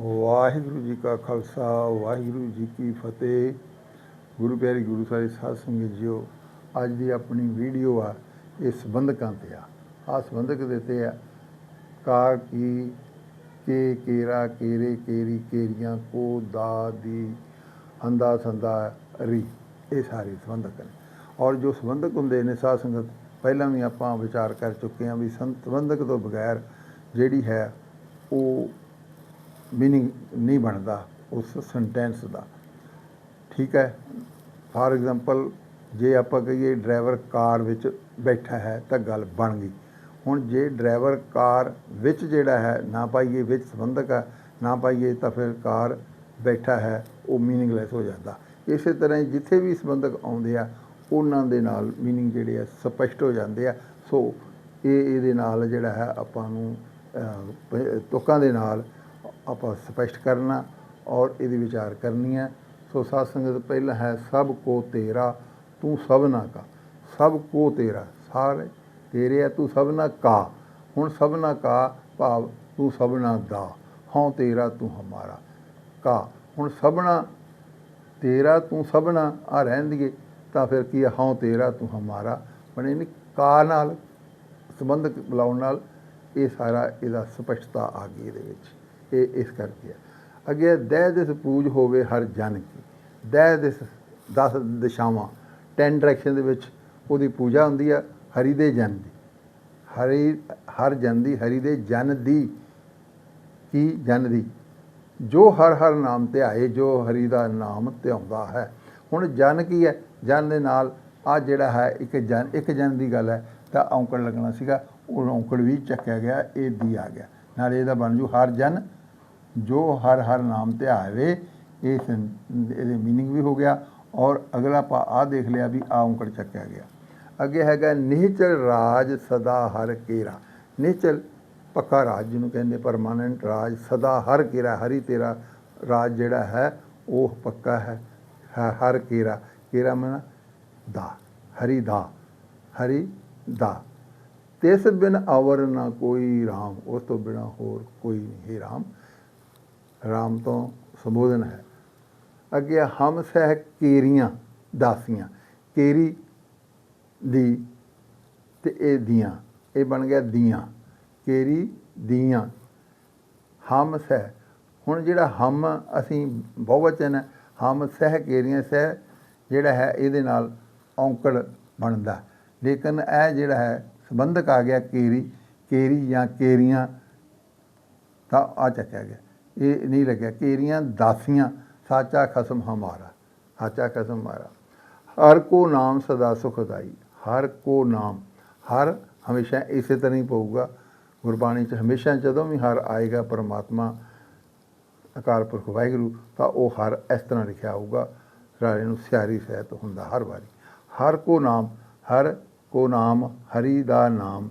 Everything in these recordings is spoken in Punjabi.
ਵਾਹਿਗੁਰੂ ਜੀ ਕਾ ਖਾਲਸਾ, ਵਾਹਿਗੁਰੂ ਜੀ ਕੀ ਫਤਿਹ। ਗੁਰੂ ਪਿਆਰੀ ਗੁਰੂ ਸਾਰੇ ਸਾਧ ਸੰਗਤ ਜੀਓ, ਅੱਜ ਦੀ ਆਪਣੀ ਵੀਡੀਓ ਆ ਇਹ ਸੰਬੰਧਕਾਂ ਤੇ ਆ। ਆ ਸੰਬੰਧਕ ਦਿੱਤੇ ਆ, ਕਾ, ਕੀ, ਕੇ, ਕੇਰਾ, ਕੇਰੇ, ਕੇਰੀ, ਕੇਰੀਆਂ, ਕੋ, ਦਾ, ਦੀ, ਹੰਦਾ, ਸੰਦਾ, ਰੀ, ਇਹ ਸਾਰੇ ਸੰਬੰਧਕ ਨੇ। ਔਰ ਜੋ ਸੰਬੰਧਕ ਹੁੰਦੇ ਨੇ ਸਾਧ ਸੰਗਤ, ਪਹਿਲਾਂ ਵੀ ਆਪਾਂ ਵਿਚਾਰ ਕਰ ਚੁੱਕੇ ਹਾਂ ਵੀ ਸੰਤ- ਸੰਬੰਧਕ ਤੋਂ ਬਗੈਰ ਜਿਹੜੀ ਹੈ ਉਹ ਮੀਨਿੰਗ ਨਹੀਂ ਬਣਦਾ ਉਸ ਸੈਂਟੈਂਸ ਦਾ। ਠੀਕ ਹੈ? ਫਾਰ ਐਗਜ਼ਾਮਪਲ ਜੇ ਆਪਾਂ ਕਹੀਏ ਡਰਾਈਵਰ ਕਾਰ ਵਿੱਚ ਬੈਠਾ ਹੈ ਤਾਂ ਗੱਲ ਬਣ ਗਈ। ਹੁਣ ਜੇ ਡਰਾਈਵਰ ਕਾਰ ਵਿੱਚ ਜਿਹੜਾ ਹੈ ਨਾ ਪਾਈਏ ਵਿੱਚ ਸੰਬੰਧਕ ਹੈ ਨਾ ਪਾਈਏ ਤਾਂ ਫਿਰ ਕਾਰ ਬੈਠਾ ਹੈ ਉਹ ਮੀਨਿੰਗਲੈਸ ਹੋ ਜਾਂਦਾ। ਇਸੇ ਤਰ੍ਹਾਂ ਹੀ ਜਿੱਥੇ ਵੀ ਸੰਬੰਧਕ ਆਉਂਦੇ ਆ ਉਹਨਾਂ ਦੇ ਨਾਲ ਮੀਨਿੰਗ ਜਿਹੜੇ ਆ ਸਪਸ਼ਟ ਹੋ ਜਾਂਦੇ ਆ। ਸੋ ਇਹ ਇਹਦੇ ਨਾਲ ਜਿਹੜਾ ਹੈ ਆਪਾਂ ਨੂੰ ਅਹ, ਤੁਕਾਂ ਦੇ ਨਾਲ ਆਪਾਂ ਸਪਸ਼ਟ ਕਰਨਾ ਔਰ ਇਹਦੀ ਵਿਚਾਰ ਕਰਨੀ ਹੈ। ਸੋ ਸਾਧ ਸੰਗਤ, ਪਹਿਲਾ ਹੈ, ਸਭ ਕੋ ਤੇਰਾ, ਤੂੰ ਸਭਨਾ ਕਾ। ਸਭ ਕੋ ਤੇਰਾ, ਸਾਰੇ ਤੇਰੇ ਆ, ਤੂੰ ਸਭਨਾ ਕਾ। ਹੁਣ ਸਭਨਾ ਕਾ, ਭਾਵ ਤੂੰ ਸਭਨਾ ਦਾ। ਹਉ ਤੇਰਾ, ਤੂੰ ਹਮਾਰਾ। ਕਾ, ਹੁਣ ਸਭਨਾ ਤੇਰਾ, ਤੂੰ ਸਭਨਾ ਆ ਰਹਿਣ ਦੀਏ, ਤਾਂ ਫਿਰ ਕੀ ਹੈ ਹਉ ਤੇਰਾ, ਤੂੰ ਹਮਾਰਾ। ਬਣੇ ਨਹੀਂ ਕਾ ਨਾਲ ਸੰਬੰਧਕ ਬੁਲਾਉਣ ਨਾਲ ਇਹ ਸਾਰਾ ਇਹਦਾ ਸਪਸ਼ਟਤਾ ਆ ਗਈ ਇਹਦੇ ਵਿੱਚ। ਇਹ ਇਸ ਕਰਕੇ ਹੈ। ਅੱਗੇ ਦਹਿ ਦਿਸ ਪੂਜ ਹੋਵੇ ਹਰ ਜਨ ਕੀ। ਦਹਿ ਦਿਸ 10 ਦਿਸ਼ਾਵਾਂ। 10 ਡਾਇਰੈਕਸ਼ਨ ਦੇ ਵਿੱਚ ਉਹਦੀ ਪੂਜਾ ਹੁੰਦੀ ਆ, ਹਰੀ ਦੇ ਜਨ ਦੀ। ਹਰੀ, ਹਰ ਜਨ ਦੀ, ਹਰੀ ਦੇ ਜਨ ਦੀ ਕੀ? ਜਨ ਦੀ। ਜੋ ਹਰ ਹਰ ਨਾਮ ਧਿਆਏ ਜੋ ਹਰੀ ਦਾ ਨਾਮ ਧਿਆਉਂਦਾ ਹੈ। ਹੁਣ ਜਨ ਕੀ ਹੈ? ਜਨ ਦੇ ਨਾਲ ਆ ਜਿਹੜਾ ਹੈ, ਇੱਕ ਜਨ ਇੱਕ ਜਨ ਦੀ ਗੱਲ ਹੈ। ਤਾਂ ਔਂਕੜ ਲੱਗਣਾ ਸੀਗਾ, ਉਹ ਔਂਕੜ ਵੀ ਚੱਕਿਆ ਗਿਆ, ਇਹ ਦੀ ਆ ਗਿਆ। ਨਾਲ ਇਹਦਾ ਬਣ ਜੂ ਹਰ ਜਨ ਜੋ ਹਰ ਹਰ ਨਾਮ ਧਿਆਵੇ ਇਹ ਇਹਦੇ ਮੀਨਿੰਗ ਵੀ ਹੋ ਗਿਆ ਔਰ ਅਗਲਾ ਪਾ ਆ ਦੇਖ ਲਿਆ ਵੀ ਆ ਉਂਕੜ ਚੱਕਿਆ ਗਿਆ। ਅੱਗੇ ਹੈਗਾ ਨਿਹਚਲ ਰਾਜ ਸਦਾ ਹਰ ਕੇਰਾ। ਨਿਹਚਲ ਪੱਕਾ ਰਾਜ ਜਿਹਨੂੰ ਕਹਿੰਦੇ ਪਰਮਾਨੈਂਟ ਰਾਜ ਸਦਾ ਹਰ ਕੇਰਾ, ਹਰੀ ਤੇਰਾ ਰਾਜ ਜਿਹੜਾ ਹੈ, ਉਹ ਪੱਕਾ ਹੈ ਹਰ ਕੇਰਾ। ਕੇਰਾ ਮਨ ਦਾ, ਹਰੀ ਦਾ ਹਰੀ ਦਾ। ਤਿਸ ਬਿਨ ਅਵਰ ਨਾ ਕੋਈ ਰਾਮ, ਉਸ ਤੋਂ ਬਿਨਾ ਹੋਰ ਕੋਈ ਨਹੀਂ। ਰਾਮ ਰਾਮ ਤੋਂ ਸੰਬੋਧਨ ਹੈ। ਅੱਗੇ ਹਮ ਸਹਿ ਕੇਰੀਆਂ ਦਾਸੀਆਂ, ਕੇਰੀ ਦੀ ਤੇ ਇਹ ਦੀਆਂ, ਇਹ ਬਣ ਗਿਆ ਦੀਆਂ, ਕੇਰੀ ਦੀਆਂ। ਹਮ ਸਹਿ, ਹੁਣ ਜਿਹੜਾ ਹਮ ਅਸੀਂ ਬਹੁਵਚਨ ਹੈ, ਹਮ ਸਹਿ ਕੇਰੀਆਂ, ਸਹਿ ਜਿਹੜਾ ਹੈ ਇਹਦੇ ਨਾਲ ਔਂਕੜ ਬਣਦਾ। ਲੇਕਿਨ ਇਹ ਜਿਹੜਾ ਹੈ ਸੰਬੰਧਕ ਆ ਗਿਆ ਕੇਰੀ ਕੇਰੀ ਜਾਂ ਕੇਰੀਆਂ, ਤਾਂ ਆ ਚੱਕਿਆ ਗਿਆ। ਇਹ ਨਹੀਂ ਲੱਗਿਆ ਕੇਰੀਆਂ ਦਾਸੀਆਂ ਸਾਚਾ ਖਸਮ ਹਮਾਰਾ, ਸਾਚਾ ਖਸਮ ਹਮਾਰਾ। ਹਰ ਕੋ ਨਾਮ ਸਦਾ ਸੁਖਦਾਈ, ਹਰ ਕੋ ਨਾਮ, ਹਰ ਹਮੇਸ਼ਾ ਇਸੇ ਤਰ੍ਹਾਂ ਹੀ ਪਊਗਾ। ਗੁਰਬਾਣੀ 'ਚ ਹਮੇਸ਼ਾ ਜਦੋਂ ਵੀ ਹਰ ਆਏਗਾ ਪਰਮਾਤਮਾ, ਅਕਾਲ ਪੁਰਖ ਵਾਹਿਗੁਰੂ, ਤਾਂ ਉਹ ਹਰ ਇਸ ਤਰ੍ਹਾਂ ਲਿਖਿਆ ਹੋਊਗਾ। ਰਾਜੇ ਨੂੰ ਸਿਆਰੀ ਸਹਿਤ ਹੁੰਦਾ ਹਰ ਵਾਰੀ। ਹਰ ਕੋ ਨਾਮ, ਹਰ ਕੋ ਨਾਮ, ਹਰੀ ਦਾ ਨਾਮ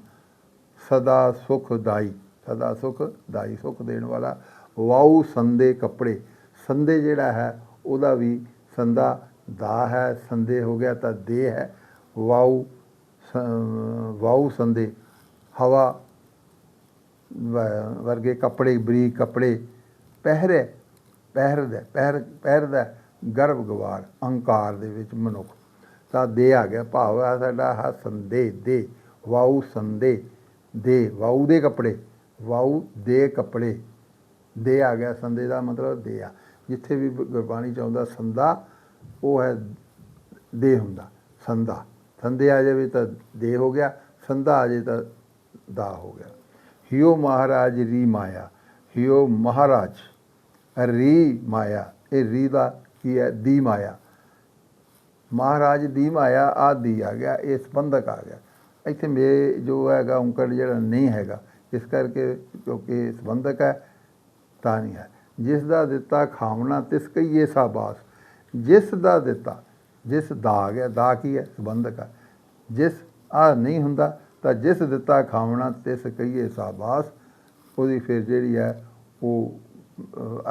ਸਦਾ ਸੁਖ ਦਾਈ ਸਦਾ ਸੁਖ, ਦਾਈ ਸੁਖ ਦੇਣ ਵਾਲਾ ਵਾਉ ਸੰਦੇ ਕੱਪੜੇ। ਸੰਦੇ ਜਿਹੜਾ ਹੈ, ਉਹਦਾ ਵੀ ਸੰਦਾ ਦਾ ਹੈ, ਸੰਦੇ ਹੋ ਗਿਆ ਤਾਂ ਦੇ ਹੈ। ਵਾਉ ਸ- ਵਾਉ ਸੰਦੇ, ਹਵਾ ਵ- ਵਰਗੇ ਕੱਪੜੇ, ਬਰੀਕ ਕੱਪੜੇ, ਪਹਿਰੇ, ਪਹਿਰਦਾ, ਪਹਿਰ, ਪਹਿਰਦਾ ਗਰਭ ਗਵਾਰ ਅਹੰਕਾਰ ਦੇ ਵਿੱਚ ਮਨੁੱਖ। ਤਾਂ ਦੇ ਆ ਗਿਆ, ਭਾਵ ਆ ਸਾਡਾ ਹ ਸੰਦੇ, ਦੇ ਵਾਉ ਸੰਦੇ, ਦੇ ਵਾਉ ਦੇ ਕੱਪੜੇ ਵਾਉ ਦੇ ਕੱਪੜੇ। ਦੇ ਆ ਗਿਆ, ਸੰਦੇ ਦਾ ਮਤਲਬ ਦੇ ਆ। ਜਿੱਥੇ ਵੀ ਗੁਰਬਾਣੀ ਚ ਆਉਂਦਾ ਸੰਦਾ, ਉਹ ਹੈ ਦੇ ਹੁੰਦਾ, ਸੰਦਾ। ਸੰਦੇ ਆ ਜਾਵੇ ਤਾਂ ਦੇ ਹੋ ਗਿਆ, ਸੰਦਾ ਆ ਜਾਵੇ ਤਾਂ ਦਾ ਹੋ ਗਿਆ। ਹਿਓ ਮਹਾਰਾਜ ਰੀ ਮਾਇਆ, ਹਿਓ ਮਹਾਰਾਜ ਰੀ ਮਾਇਆ। ਇਹ ਰੀ ਦਾ ਕੀ ਹੈ? ਦੀ ਮਾਇਆ। ਮਹਾਰਾਜ ਦੀ ਮਾਇਆ, ਆ ਦੀ ਆ ਗਿਆ, ਇਹ ਸੰਬੰਧਕ ਆ ਗਿਆ। ਇੱਥੇ ਮੇ ਜੋ ਹੈਗਾ ਔਂਕੜ ਜਿਹੜਾ ਨਹੀਂ ਹੈਗਾ, ਇਸ ਕਰਕੇ ਕਿਉਂਕਿ ਸੰਬੰਧਕ ਹੈ ਤਾਂ ਨਹੀਂ ਹੈ। ਜਿਸ ਦਾ ਦਿੱਤਾ ਖਾਵਣਾ ਤਿਸ ਕਈਏ ਸਾਬਾਸ। ਜਿਸ ਦਾ ਦਿੱਤਾ, ਜਿਸ ਦਾਗ ਹੈ ਗਿਆ, ਦਾ ਕੀ ਹੈ? ਸੰਬੰਧਕ ਹੈ। ਜਿਸ ਆ ਨਹੀਂ ਹੁੰਦਾ, ਤਾਂ ਜਿਸ ਦਿੱਤਾ ਖਾਵਣਾ ਤਿਸ ਕਈਏ ਸਾਬਾਸ। ਉਹਦੀ ਫਿਰ ਜਿਹੜੀ ਹੈ, ਉਹ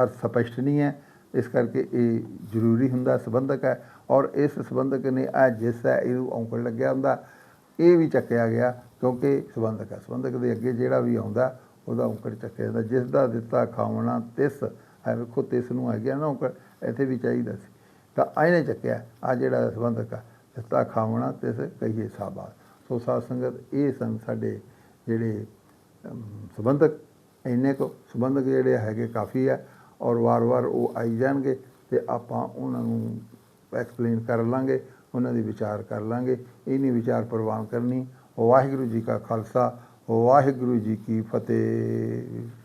ਅਰਥ ਸਪਸ਼ਟ ਨਹੀਂ ਹੈ। ਇਸ ਕਰਕੇ ਇਹ ਜ਼ਰੂਰੀ ਹੁੰਦਾ, ਸੰਬੰਧਕ ਹੈ। ਔਰ ਇਸ ਸੰਬੰਧਕ ਨੇ ਆ ਜਿਸ ਹੈ, ਇਹਨੂੰ ਔਂਕੜ ਲੱਗਿਆ ਹੁੰਦਾ। ਇਹ ਵੀ ਚੱਕਿਆ ਗਿਆ, ਕਿਉਂਕਿ ਸੰਬੰਧਕ ਹੈ। ਸੰਬੰਧਕ ਦੇ ਅੱਗੇ ਜਿਹੜਾ ਵੀ ਆਉਂਦਾ ਉਹਦਾ ਔਂਕੜ ਚੱਕਿਆ ਜਾਂਦਾ, ਜਿਸ ਦਾ ਦਿੱਤਾ ਖਾਵਣਾ ਤਿਸ ਹੈ ਵੇਖੋ ਤਿਸ ਨੂੰ ਆ ਗਿਆ ਨਾ ਔਂਕੜ ਇੱਥੇ ਵੀ ਚਾਹੀਦਾ ਸੀ। ਤਾਂ ਇਹਨੇ ਚੱਕਿਆ ਆ ਜਿਹੜਾ ਸੰਬੰਧਕ ਆ, ਦਿੱਤਾ ਖਾਵਣਾ ਤਿਸ ਕਹੀਏ ਸਾਬਾ ਸੋ ਸਾਧ ਸੰਗਤ, ਇਹ ਸਨ ਸਾਡੇ ਜਿਹੜੇ ਸੰਬੰਧਕ, ਇੰਨੇ ਕੋ ਸੰਬੰਧਕ ਜਿਹੜੇ ਹੈਗੇ ਕਾਫੀ ਆ, ਔਰ ਵਾਰ-ਵਾਰ ਉਹ ਆਈ ਜਾਣਗੇ ਤੇ ਆਪਾਂ ਉਹਨਾਂ ਨੂੰ ਐਕਸਪਲੇਨ ਕਰ ਲਾਂਗੇ, ਉਹਨਾਂ ਦੀ ਵਿਚਾਰ ਕਰ ਲਾਂਗੇ। ਇਹਨੀ ਵਿਚਾਰ ਪ੍ਰਵਾਨ ਕਰਨੀ, ਵਾਹਿਗੁਰੂ ਜੀ ਕਾ ਖਾਲਸਾ ਵਾਹਿਗੁਰੂ ਜੀ ਕੀ ਫਤਿਹ।